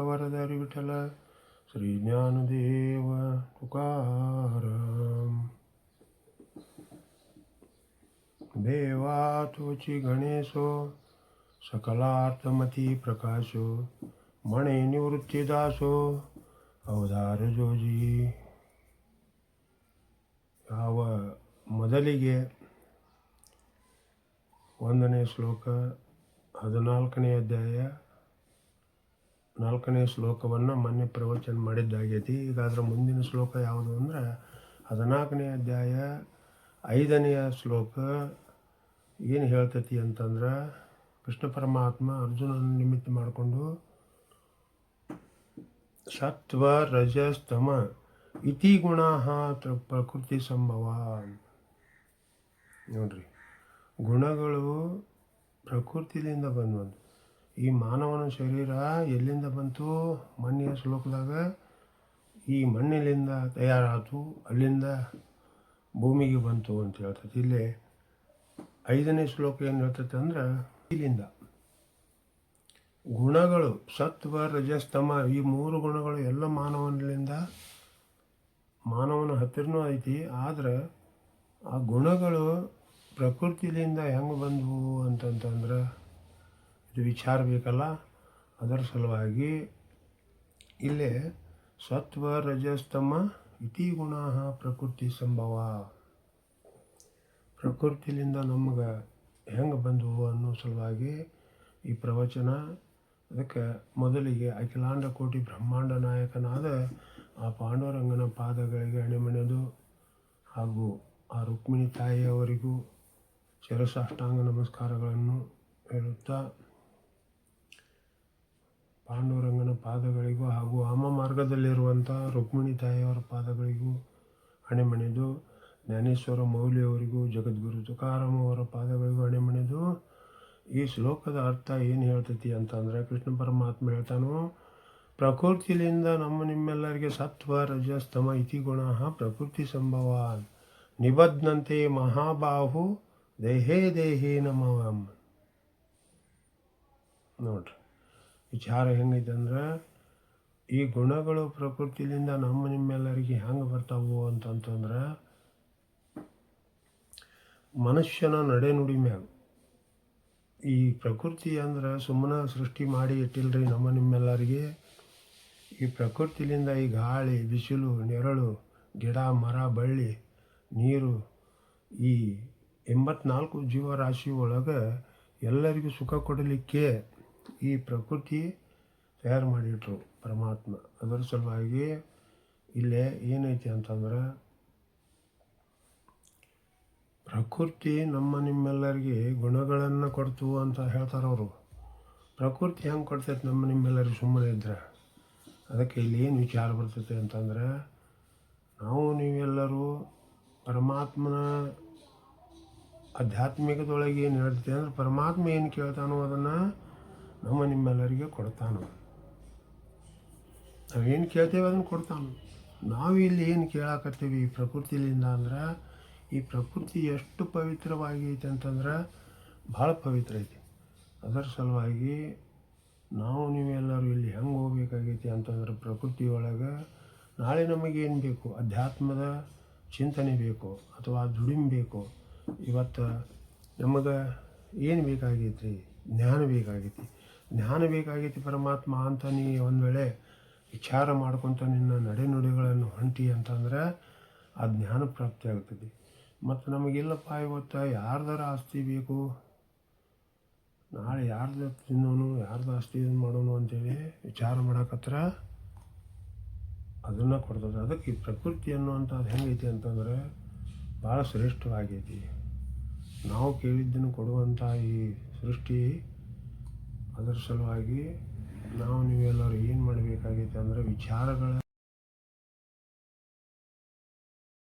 कवरदारी विठ्ठल श्री ज्ञानदेव तुकाराम देवा तुची गणेशो सकलार्थमती प्रकाशो मणे निवृत्तिदासो ಅವತಾರ ಜೋಜಿ ಯಾವ ಮೊದಲಿಗೆ ಒಂದನೇ ಶ್ಲೋಕ ಹದಿನಾಲ್ಕನೇ ಅಧ್ಯಾಯ ನಾಲ್ಕನೇ ಶ್ಲೋಕವನ್ನು ಮೊನ್ನೆ ಪ್ರವಚನ ಮಾಡಿದ್ದಾಗೈತಿ. ಈಗ ಅದರ ಮುಂದಿನ ಶ್ಲೋಕ ಯಾವುದು ಅಂದ್ರೆ ಹದಿನಾಲ್ಕನೇ ಅಧ್ಯಾಯ ಐದನೆಯ ಶ್ಲೋಕ ಏನು ಹೇಳ್ತೈತಿ ಅಂತಂದ್ರೆ ಕೃಷ್ಣ ಪರಮಾತ್ಮ ಅರ್ಜುನನ ನಿಮಿತ್ತ ಮಾಡಿಕೊಂಡು, ಸತ್ವ ರಜಸ್ತಮ ಇತಿ ಗುಣ ಪ್ರಕೃತಿ ಸಂಭವ ನೋಡ್ರಿ, ಗುಣಗಳು ಪ್ರಕೃತಿಯಿಂದ ಬಂದ್ವಂದು ಈ ಮಾನವನ ಶರೀರ ಎಲ್ಲಿಂದ ಬಂತು? ಮಣ್ಣಿನ ಶ್ಲೋಕದಾಗ ಈ ಮಣ್ಣಿನಿಂದ ತಯಾರಾಯಿತು ಅಲ್ಲಿಂದ ಭೂಮಿಗೆ ಬಂತು ಅಂತ ಹೇಳ್ತೈತಿ ಇಲ್ಲಿ ಐದನೇ ಶ್ಲೋಕ ಏನು ಹೇಳ್ತೈತೆ ಅಂದ್ರೆ, ಇಲ್ಲಿಂದ. ಗುಣಗಳು, ಸತ್ವ, ರಜಸ್ತಮ, ಈ ಮೂರು ಗುಣಗಳು ಎಲ್ಲ ಮಾನವನಿಂದ, ಮಾನವನ ಹತ್ತಿರನೂ ಐತಿ. ಆದ್ರೆ ಆ ಗುಣಗಳು ಪ್ರಕೃತಿಯಿಂದ ಹೆಂಗೆ ಬಂದವು ಅಂತಂತಂದ್ರೆ ಇದು ವಿಚಾರ ಬೇಕಲ್ಲ? ಅದರ ಸಲುವಾಗಿ ಇಲ್ಲೇ ಸತ್ವ ರಜಸ್ತಮ ಇತಿ ಗುಣ ಪ್ರಕೃತಿ ಸಂಭವ. ಪ್ರಕೃತಿಲಿಂದ ನಮ್ಗೆ ಹೆಂಗೆ ಬಂದವು ಅನ್ನೋ ಸಲುವಾಗಿ ಈ ಪ್ರವಚನ ಅದಕ್ಕೆ ಮೊದಲಿಗೆ ಅಖಿಲಾಂಡ ಕೋಟಿ ಬ್ರಹ್ಮಾಂಡ ನಾಯಕನಾದ ಆ ಪಾಂಡವರಂಗನ ಪಾದಗಳಿಗೆ ಅಣೆಮಣೆದು ಹಾಗೂ ಆ ರುಕ್ಮಿಣಿ ತಾಯಿಯವರಿಗೂ ಚಿರಸಾಷ್ಟಾಂಗ ನಮಸ್ಕಾರಗಳನ್ನು ಹೇಳುತ್ತಾ ಪಾಂಡುರಂಗನ ಪಾದಗಳಿಗೂ ಹಾಗೂ ಆಮ ಮಾರ್ಗದಲ್ಲಿರುವಂಥ ರುಕ್ಮಿಣಿ ತಾಯಿಯವರ ಪಾದಗಳಿಗೂ ಹಣೆಮಣೆದು ಜ್ಞಾನೇಶ್ವರ ಮೌಲ್ಯವರಿಗೂ, ಜಗದ್ಗುರು ತುಕಾರಾಮ ಅವರ ಪಾದಗಳಿಗೂ ಹಣೆಮಣೆದು ಈ ಶ್ಲೋಕದ ಅರ್ಥ ಏನು ಹೇಳ್ತೈತಿ ಅಂತಂದರೆ ಕೃಷ್ಣ ಪರಮಾತ್ಮ ಹೇಳ್ತಾನು, ಪ್ರಕೃತಿಲಿಂದ ನಮ್ಮ ನಿಮ್ಮೆಲ್ಲರಿಗೆ ಸತ್ವ ರಜಸ್ತಮ ಇತಿ ಗುಣ ಪ್ರಕೃತಿ ಸಂಭವ ನಿಬದ್ನಂತೆ ಮಹಾಬಾಹು, ದೇಹೇ ದೇಹೇ ನಮವಂ ನೋಡ್ರಿ. ವಿಚಾರ ಹೆಂಗೈತೆ ಅಂದ್ರೆ, ಈ ಗುಣಗಳು ಪ್ರಕೃತಿಯಿಂದ ನಮ್ಮ ನಿಮ್ಮೆಲ್ಲರಿಗೆ ಹೆಂಗೆ ಬರ್ತಾವು ಅಂತಂತಂದ್ರೆ, ಮನುಷ್ಯನ ನಡೆನುಡಿ ಮ್ಯಾಗ. ಈ ಪ್ರಕೃತಿ ಅಂದ್ರೆ ಸುಮ್ಮನೆ ಸೃಷ್ಟಿ ಮಾಡಿ ಇಟ್ಟಿಲ್ರಿ ನಮ್ಮ ನಿಮ್ಮೆಲ್ಲರಿಗೆ. ಈ ಪ್ರಕೃತಿಯಿಂದ ಈ ಗಾಳಿ, ಬಿಸಿಲು, ನೆರಳು, ಗಿಡ, ಮರ, ಬಳ್ಳಿ, ನೀರು, ಈ ಎಂಬತ್ನಾಲ್ಕು ಜೀವರಾಶಿ ಒಳಗೆ ಎಲ್ಲರಿಗೂ ಸುಖ ಕೊಡಲಿಕ್ಕೆ ಈ ಪ್ರಕೃತಿ ತಯಾರು ಮಾಡಿಟ್ರು ಪರಮಾತ್ಮ. ಅದರ ಸಲುವಾಗಿ ಇಲ್ಲೇ ಏನೈತಿ ಅಂತಂದ್ರೆ, ಪ್ರಕೃತಿ ನಮ್ಮ ನಿಮ್ಮೆಲ್ಲರಿಗೆ ಗುಣಗಳನ್ನು ಕೊಡ್ತು ಅಂತ ಹೇಳ್ತಾರೆ ಅವರು. ಪ್ರಕೃತಿ ಹೆಂಗೆ ಕೊಡ್ತೈತೆ ನಮ್ಮ ನಿಮ್ಮೆಲ್ಲರಿಗೆ ಸುಮ್ಮನೆ ಇದ್ರೆ? ಅದಕ್ಕೆ ಇಲ್ಲಿ ಏನು ವಿಚಾರ ಬರ್ತೈತೆ ಅಂತಂದ್ರೆ, ನಾವು ನೀವೆಲ್ಲರೂ ಪರಮಾತ್ಮನ ಆಧ್ಯಾತ್ಮಿಕದೊಳಗೆ ಏನು ಹೇಳ್ತೈತೆ ಅಂದರೆ ಪರಮಾತ್ಮ ಏನು ಕೇಳ್ತಾನೋ ಅದನ್ನು ನಮ್ಮ ನಿಮ್ಮೆಲ್ಲರಿಗೆ ಕೊಡ್ತಾನು. ನಾವೇನು ಕೇಳ್ತೇವೆ ಅದನ್ನು ಕೊಡ್ತಾನು. ನಾವು ಇಲ್ಲಿ ಏನು ಕೇಳಾಕತ್ತೀವಿ ಈ ಪ್ರಕೃತಿಯಿಂದ ಅಂದ್ರೆ, ಈ ಪ್ರಕೃತಿ ಎಷ್ಟು ಪವಿತ್ರವಾಗೈತೆ ಅಂತಂದ್ರೆ ಭಾಳ ಪವಿತ್ರ ಐತಿ. ಅದರ ಸಲುವಾಗಿ ನಾವು ನೀವೆಲ್ಲರೂ ಇಲ್ಲಿ ಹೆಂಗೆ ಹೋಗ್ಬೇಕಾಗೈತಿ ಅಂತಂದ್ರೆ ಪ್ರಕೃತಿ ಒಳಗೆ ನಾಳೆ ನಮಗೇನು ಬೇಕು? ಅಧ್ಯಾತ್ಮದ ಚಿಂತನೆ ಬೇಕು ಅಥವಾ ದುಡಿಮೆ ಬೇಕು. ಇವತ್ತು ನಮಗೆ ಏನು ಬೇಕಾಗೈತಿ? ಜ್ಞಾನ ಬೇಕಾಗೈತಿ. ಜ್ಞಾನ ಬೇಕಾಗೈತಿ ಪರಮಾತ್ಮ ಅಂತ ನೀ ಒಂದು ವೇಳೆ ವಿಚಾರ ಮಾಡ್ಕೊತ ನಿನ್ನ ನಡೆನುಡಿಗಳನ್ನು ಹೊಂಟಿ ಅಂತಂದ್ರೆ ಆ ಜ್ಞಾನ ಪ್ರಾಪ್ತಿ ಆಗ್ತದೆ. ಮತ್ತು ನಮಗಿಲ್ಲಪ್ಪ, ಇವತ್ತು ಯಾರ್ದಾರ ಆಸ್ತಿ ಬೇಕು? ನಾಳೆ ಯಾರ್ದು ತಿನ್ನೋನು, ಯಾರ್ದು ಆಸ್ತಿ ಇದು ಮಾಡೋನು ಅಂತೇಳಿ ವಿಚಾರ ಮಾಡಕತ್ರ ಅದನ್ನು ಕೊಡ್ತದೆ. ಅದಕ್ಕೆ ಈ ಪ್ರಕೃತಿ ಅನ್ನುವಂಥದ್ದು ಹೆಂಗೈತಿ ಅಂತಂದರೆ ಭಾಳ ಶ್ರೇಷ್ಠವಾಗೈತಿ. ನಾವು ಕೇಳಿದ್ದನ್ನು ಕೊಡುವಂಥ ಈ ಸೃಷ್ಟಿ ಅದರ ಸಲುವಾಗಿ ನಾವು ನೀವೆಲ್ಲರೂ ಏನು ಮಾಡಬೇಕಾಗೈತೆ ಅಂದರೆ ವಿಚಾರಗಳ